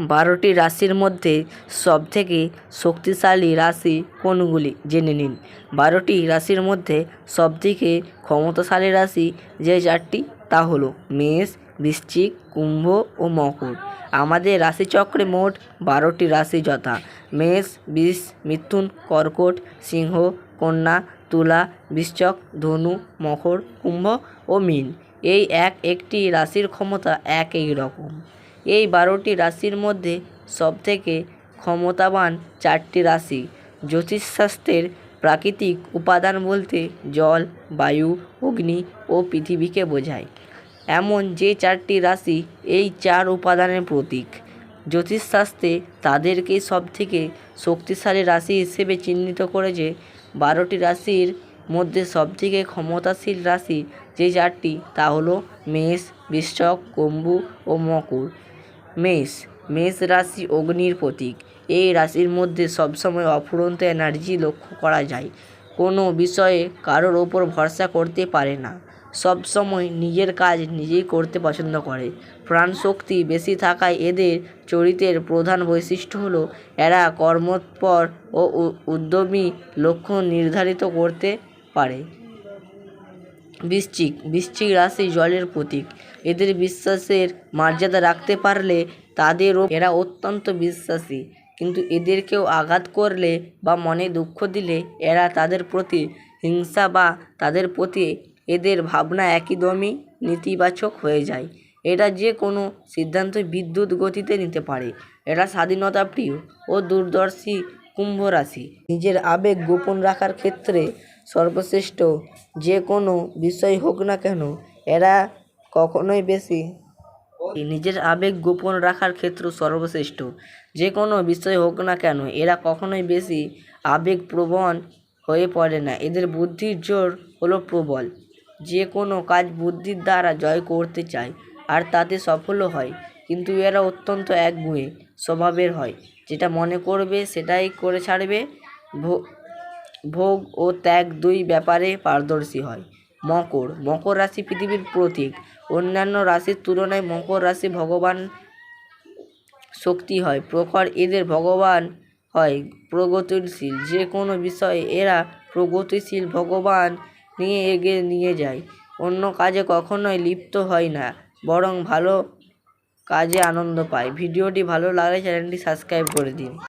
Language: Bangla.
বারোটি রাশির মধ্যে সবথেকে শক্তিশালী রাশি কোনগুলি? জেনে নিন। বারোটি রাশির মধ্যে সবথেকে ক্ষমতাশালী রাশি যে চারটি, তা হলো মেষ, বৃশ্চিক, কুম্ভ ও মকর। আমাদের রাশিচক্রে মোট বারোটি রাশি যথা। মেষ, বিষ, মিথুন, কর্কট, সিংহ, কন্যা, তুলা বৃশ্চিক ধনু, মকর, কুম্ভ ও মীন। এই এক একটি রাশির ক্ষমতা এক একই রকম। এই বারোটি রাশির মধ্যে সবথেকে ক্ষমতাবান চারটি রাশি। জ্যোতিষশাস্ত্রের প্রাকৃতিক উপাদান বলতে জল, বায়ু, অগ্নি ও পৃথিবীকে বোঝায়। এমন যে চারটি রাশি এই চার উপাদানের প্রতীক। জ্যোতিষশাস্ত্রে তাদেরকেই সবথেকে শক্তিশালী রাশি হিসেবে চিহ্নিত করেছে। বারোটি রাশির মধ্যে সবথেকে ক্ষমতাশীল রাশি যে চারটি তা হলো মেষ বৃশ্চিক কুম্ভ ও মকর। মেষ মেষ রাশি অগ্নির প্রতীক। এই রাশির মধ্যে সবসময় অফুরন্ত এনার্জি লক্ষ্য করা যায়। কোনো বিষয়ে কারোর ওপর ভরসা করতে পারে না। সব সময় নিজের কাজ নিজেই করতে পছন্দ করে। প্রাণশক্তি বেশি থাকায় এদের চরিত্রের প্রধান বৈশিষ্ট্য হলো এরা কর্মতৎপর ও উদ্যমী লক্ষ্য নির্ধারিত করতে পারে। বৃশ্চিক বৃশ্চিক রাশি জলের প্রতীক। এদের বিশ্বাসের মর্যাদা রাখতে পারলে তাদেরও এরা অত্যন্ত বিশ্বাসী। কিন্তু এদেরকেও আঘাত করলে বা মনে দুঃখ দিলে এরা তাদের প্রতি হিংসা বা তাদের প্রতি এদের ভাবনা একদমই নেতিবাচক হয়ে যায়। এরা যে কোনো সিদ্ধান্ত বিদ্যুৎ গতিতে নিতে পারে। এরা স্বাধীনতা প্রিয় ও দূরদর্শী কুম্ভ রাশি। নিজের আবেগ গোপন রাখার ক্ষেত্রে সর্বশ্রেষ্ঠ। যে কোনো বিষয় হোক না কেন, এরা কখনোই বেশি। নিজের আবেগ গোপন রাখার ক্ষেত্র সর্বশ্রেষ্ঠ। যে কোনো বিষয় হোক না কেন, এরা কখনোই বেশি আবেগপ্রবণ হয়ে পড়ে না। এদের বুদ্ধির জোর হলো প্রবল। যে কোনো কাজ বুদ্ধির দ্বারা জয় করতে চায়, আর তাতে সফলও হয়, কিন্তু এরা অত্যন্ত একগুঁয়ে স্বভাবের হয়। যেটা মনে করবে, সেটাই করে ছাড়বে। ভোগ ও ত্যাগ দুই ব্যাপারে পারদর্শী হয়। মকর। মকর রাশি পৃথিবীর প্রতীক। অন্যান্য রাশির তুলনায় মকর রাশি ভগবান শক্তি হয়। প্রখর এদের ভগবান হয় প্রগতিশীল। যে কোনো বিষয়ে এরা প্রগতিশীল ভগবান নিয়ে এগিয়ে নিয়ে যায়। অন্য কাজে কখনোই লিপ্ত হয় না, বরং ভালো কাজে আনন্দ পায়। ভিডিওটি ভালো লাগলে চ্যানেলটি সাবস্ক্রাইব করে দিন।